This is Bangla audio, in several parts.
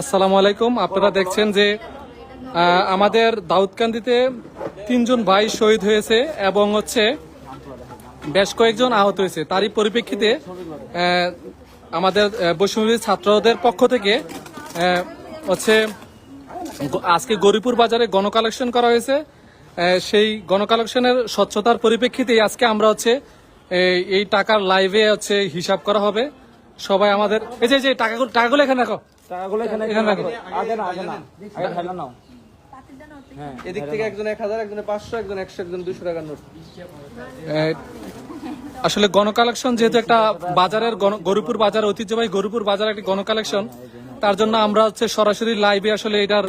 আসসালামু আলাইকুম। আপনারা দেখছেন যে আমাদের দাউদকান্দিতে তিনজন ভাই শহীদ হয়েছে এবং হচ্ছে বেশ কয়েকজন আহত হয়েছে। তারই পরিপ্রেক্ষিতে আমাদের বৈষম্য ছাত্রদের পক্ষ থেকে হচ্ছে আজকে গরিপুর বাজারে গণ কালেকশন করা হয়েছে। সেই গণ কালেকশনের স্বচ্ছতার পরিপ্রেক্ষিতে আজকে আমরা হচ্ছে এই- টাকার লাইভে হচ্ছে হিসাব করা হবে। সবাই আমাদের এই যে, টাকাগুলো টাকাগুলো এখানে রাখো। টাকাগুলো এখানে এখানে রাখো। আগে না আগে না। আগে ঢালা নাও। হ্যাঁ এদিক থেকে একজন এক হাজার একজন পাঁচশো একজন একশো একজন দুশো টাকার নোট। আসলে গণ কালেকশন যেহেতু একটা বাজারের গণ- গরুপুর বাজার ঐতিহ্যবাহী গরুপুর বাজার একটি গণ কালেকশন তার জন্য আমরা হচ্ছে সরাসরি লাইভে আসলে এটার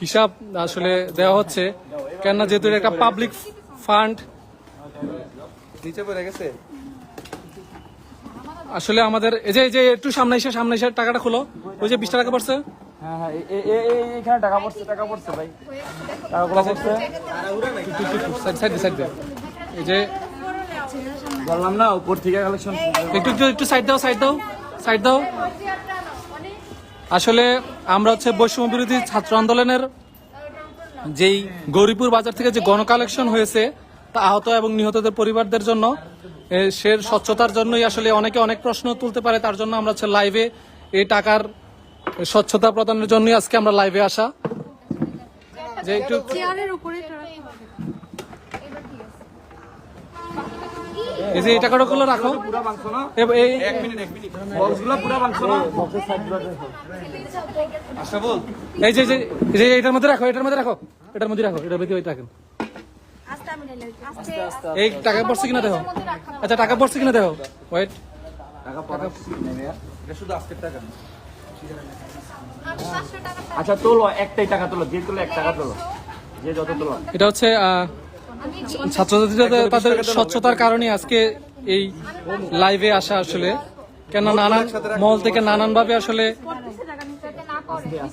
হিসাব আসলে দেওয়া হচ্ছে। কেননা যেহেতু এটা একটা পাবলিক ফান্ড নিচে পড়ে গেছে? আসলে আমাদের এই যে এই যে একটু সামনে এসে সামনে এসে টাকাটা খুলো। ওই যে বিশ টাকা পড়ছে? হ্যাঁ হ্যাঁ টাকা পড়ছে টাকা পড়ছে ভাই। টাকাগুলো পড়ছে। সাইড সাইড সাইড এই যে বললাম না উপর থেকে কালেকশন একটু একটু সাইড দাও সাইড দাও সাইড দাও। আসলে আমরা হচ্ছে বৈষম্য বিরোধী ছাত্র আন্দোলনের যেই গৌরীপুর বাজার থেকে যে গণ কালেকশন হয়েছে তা আহত এবং নিহতদের পরিবারদের জন্য সে স্বচ্ছতার জন্যই আসলে অনেকে অনেক প্রশ্ন তুলতে পারে তার জন্য আমরা হচ্ছে লাইভে এই টাকার স্বচ্ছতা প্রদানের জন্যই আজকে আমরা লাইভে আসা। যে একটু এই যে এই টাকাটাগুলো রাখো। এই আচ্ছা যে যে যে এটার মধ্যে রাখো এটার মধ্যে রাখো এটার মধ্যে রাখো এটার মধ্যে ওইটা রাখেন আস্তে আমি নিলাম আস্তে আস্তে এই টাকা পড়ছে কিনা দেখো। আচ্ছা টাকা পড়ছে কিনা দেখো। ওয়েট টাকা এটা শুধু আজকের টাকা আচ্ছা তোলো একটাই টাকা তোলো যে তোলো এক টাকা তোলো। যে যত তোলো। এটা হচ্ছে আহ, ছাত্রছাত্রীদের তাদের স্বচ্ছতার কারণে আজকে এই লাইভে আসা আসলে। কেন নানান মহল থেকে নানান ভাবে আসলে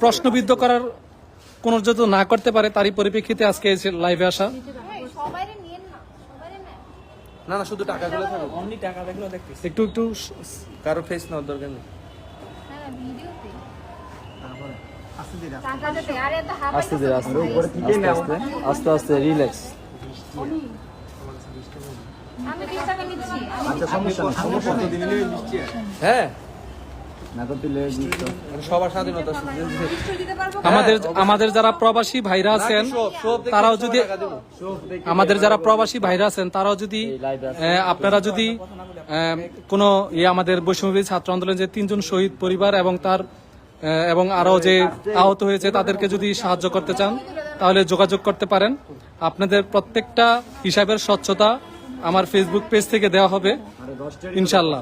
প্রশ্নবিদ্ধ করার কোন যত না করতে পারে তারই পরিপ্রেক্ষিতে আজকে লাইভে আসা সবাইরে নিয়েন না সবাইরে নেন না না শুধু টাকাগুলো থাকো একটু একটু কারও ফেস নেওয়ার দরকার নেই। হ্যাঁ টাকা আস্তে ধীরে আস্তে আস্তে আস্তে রিল্যাক্স আমি 20 টাকা নিচ্ছি। আচ্ছা হ্যাঁ। সবার স্বাধীনতা আমাদের আমাদের যারা প্রবাসী ভাইরা আছেন তারাও যদি আমাদের যারা প্রবাসী ভাইরা আছেন তারাও যদি আপনারা যদি কোনো ইয়ে আমাদের বৈষম্যবিরোধী ছাত্র আন্দোলন যে তিনজন শহীদ পরিবার এবং তার এবং আরও যে আহত হয়েছে তাদেরকে যদি সাহায্য করতে চান তাহলে যোগাযোগ করতে পারেন। আপনাদের প্রত্যেকটা হিসাবের স্বচ্ছতা আমার ফেসবুক পেজ থেকে দেওয়া হবে ইনশাল্লাহ।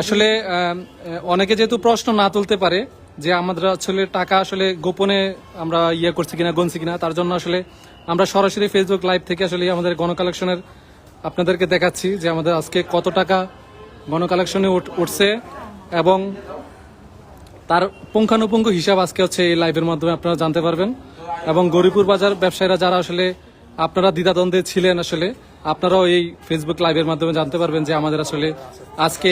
আসলে অনেকে যেহেতু প্রশ্ন না তুলতে পারে যে আমাদের আসলে টাকা আসলে গোপনে আমরা ইয়ে করছি কিনা, গনছি কিনা, তার জন্য আসলে আমরা সরাসরি ফেসবুক লাইভ থেকে আসলে আমাদের গণ কালেকশনের আপনাদেরকে দেখাচ্ছি যে আমাদের আজকে কত টাকা গণ কালেকশনে উঠছে এবং তার পুঙ্খানুপুঙ্খ হিসাব আজকে হচ্ছে এই লাইভের মাধ্যমে আপনারা জানতে পারবেন। এবং গরিপুর বাজার ব্যবসায়ীরা যারা আসলে আপনারা দ্বিধাদ্বন্দ্বে ছিলেন আসলে আপনারাও এই ফেসবুক লাইভের মাধ্যমে জানতে পারবেন যে আমাদের আসলে আজকে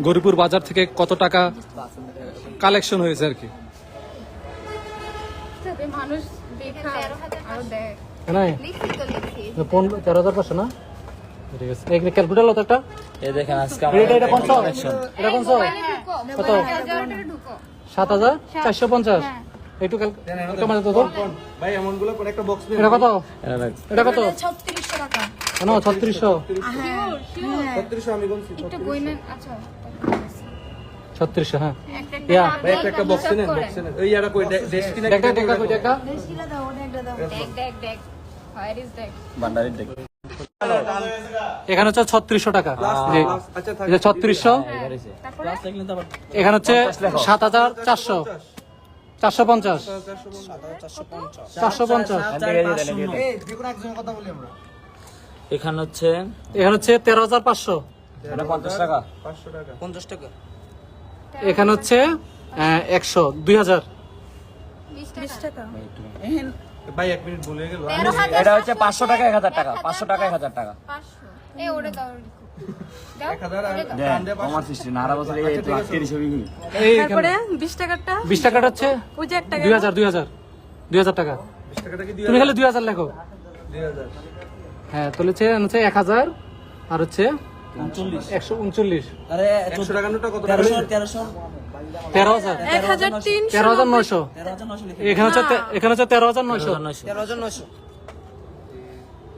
গরিপুর বাজার থেকে কত টাকা কালেকশন হয়েছে আর কি। যাতে মানুষ দেখা আরও দেয়। নাই? লিখি তো লিখি তেরো হাজার পাঁচশো না? ঠিক আছে। এখানে ক্যালকুলেটার হতো একটা। এই দেখেন আজকে এটা এটা কোনশো এটা কোনশো কত? ঢুকো। সাত হাজার চারশো পঞ্চাশ? একটু ক্যাল- একটু তো তো। ভাই এমনগুলো কোন একটা বক্স এটা কত? এটা কত? ছত্রিশশো টাকা। কেন ছত্রিশশো। হ্যাঁ ছত্রিশশো। আমি আচ্ছা ছত্রিশশো হ্যাঁ। একটা ইয়া ভাই একটা একটা বক্স নেন বক্স নেন। ওই ইয়ারা কই দেশ কিনা দেখা দেখা কই দেখা দেখ দেখ। দেখ হোয়ার ইজ দেখ ভান্ডারের দেখ। এখানে হচ্ছে ছত্রিশশো টাকা। আচ্ছা ছত্রিশশো এখানে হচ্ছে সাত হাজার চারশো। চারশো পঞ্চাশ। চারশো পঞ্চাশ। এখানে হচ্ছে এখানে হচ্ছে তেরো হাজার পাঁচশো। পঞ্চাশ টাকা। পাঁচশো টাকা পঞ্চাশ টাকা। এখানে হচ্ছে একশো দুই হাজার। ভাই এক মিনিট ভুলে গেল। এটা হচ্ছে পাঁচশো টাকা এক হাজার টাকা। পাঁচশো টাকা এক হাজার টাকা। তারপরে বিশ টাকাটা হচ্ছে দুই হাজার দুই হাজার। দুই হাজার টাকা। তুমি খালি দুই হাজার লেখো। দুই হাজার। হ্যাঁ তাহলে হচ্ছে হচ্ছে এক হাজার আর হচ্ছে একশো উনচল্লিশ। তেরো হাজার। তেরো হাজার নয়শো। তেরো হাজার নশো এখানে হচ্ছে এখানে হচ্ছে তেরো হাজার নয়শো। তেরো হাজার নশো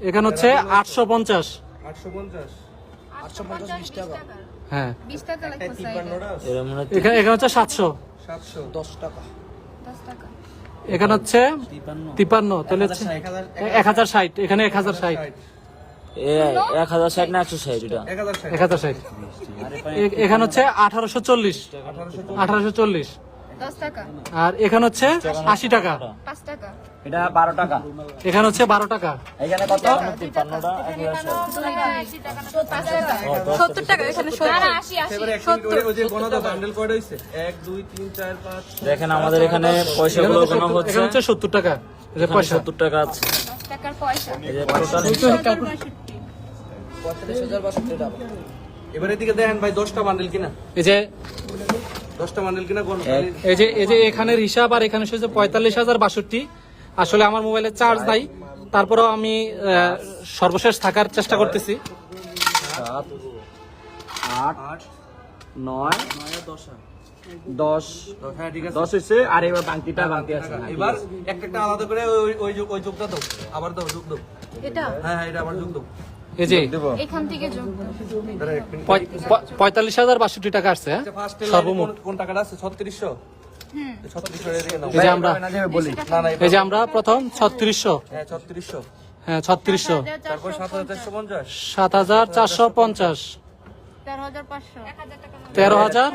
এখানে হচ্ছে আটশো পঞ্চাশ। আটশো পঞ্চাশ। আটশো পঞ্চাশ বিশ টাকা। হ্যাঁ। বিশ টাকা? এখানে এখানে হচ্ছে সাতশো। সাতশো। দশ টাকা। এখানে হচ্ছে তিপান্ন তাহলে হচ্ছে এক হাজার ষাট এখানে এক হাজার ষাট। ষাট। এক হাজার ষাট না একশো ষাট এটা? এক হাজার ষাট। এখানে হচ্ছে আঠারোশো চল্লিশ। আঠারোশো চল্লিশ। আর এখানে হচ্ছে আশি টাকা। এটা বারো টাকা। এখানে হচ্ছে বারো টাকা। এখানে কত? সত্তর টাকা। এখানে। দেখেন আমাদের এখানে পয়সাগুলো গোনা হচ্ছে? হচ্ছে সত্তর টাকা। পয়সা। সত্তর টাকা আছে। পয়সা। এবারে এদিকে দেখেন ভাই দশটা বান্ডেল কিনা? এই যে দশটা বান্ডেল কিনা কোন এই যে এই যে এখানের হিসাব আর এখানে হচ্ছে পঁয়তাল্লিশ হাজার বাষট্টি আসলে আমার মোবাইলে চার্জ নাই। তারপরেও আমি সর্বশেষ থাকার চেষ্টা করতেছি। সাত আট নয় দশ। হ্যাঁ ঠিক আছে। দশ হয়েছে আর এবার বাংতিটা বাংতি আছে। এবার একটা একটা আলাদা করে ওই ওই ওই যোগটা দাও। আবার দাও যোগ দাও। এটা? হ্যাঁ হ্যাঁ এটা আবার যোগ দাও। এই যে এখান থেকে যোগ পঁয়তাল্লিশ হাজার বাষট্টি টাকা আসছে হ্যাঁ? আচ্ছা, সর্বমোট। কোন- টাকাটা আছে? ছত্রিশশো? এই যে আমরা বেশি টাকা না না এই যে আমরা প্রথম ছত্রিশশো। হ্যাঁ ছত্রিশশো। হ্যাঁ তারপর সাত হাজার চারশো পঞ্চাশ। তেরো হাজার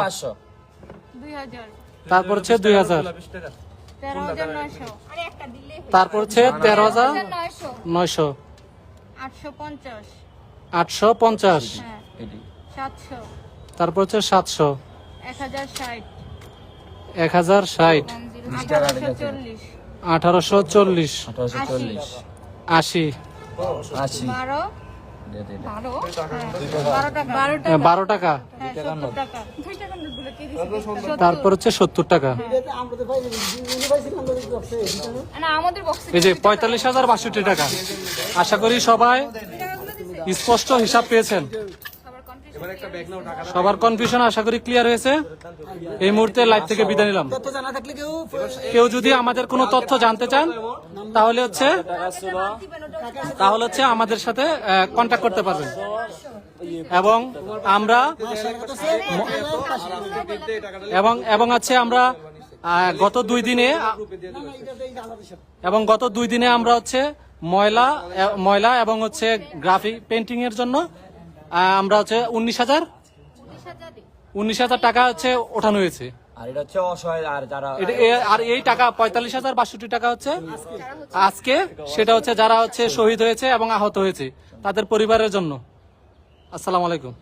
পাঁচশো। তারপর হচ্ছে দুই হাজার। তারপর হচ্ছে তেরো হাজার নয়শো। আটশো পঞ্চাশ। হ্যাঁ। তারপর হচ্ছে সাতশো। এক হাজার ষাট। এক হাজার ষাট। আঠারোশো চল্লিশ। চল্লিশ। আশি। আশি। বারো। বারো? টাকা। হ্যাঁ, বারো টাকা। হ্যাঁ দিছে তারপর হচ্ছে সত্তর টাকা। না আমাদের বক্সে এই যে পঁয়তাল্লিশ হাজার বাষট্টি টাকা। আশা করি সবাই স্পষ্ট হিসাব পেয়েছেন। সবার কনফিউশন আশা করি ক্লিয়ার হয়েছে। এই মুহূর্তে লাইভ থেকে বিদায় নিলাম। কেউ যদি আমাদের কোনো তথ্য জানতে চান তাহলে হচ্ছে তাহলে হচ্ছে আমাদের সাথে কন্ট্যাক্ট করতে পারবেন। এবং আমরা এবং এবং হচ্ছে আমরা গত দুই দিনে, এবং গত দুই দিনে আমরা হচ্ছে ময়লা ময়লা এবং হচ্ছে গ্রাফিক পেন্টিং এর জন্য আমরা হচ্ছে উনিশ হাজার উনিশ হাজার টাকা হচ্ছে ওঠানো হয়েছে। আর এটা হচ্ছে অসহায়, আর যারা আর এই টাকা পঁয়তাল্লিশ হাজার বাষট্টি টাকা হচ্ছে আজকে। সেটা হচ্ছে যারা হচ্ছে শহীদ হয়েছে এবং আহত হয়েছে, তাদের পরিবারের জন্য। আসসালামু আলাইকুম।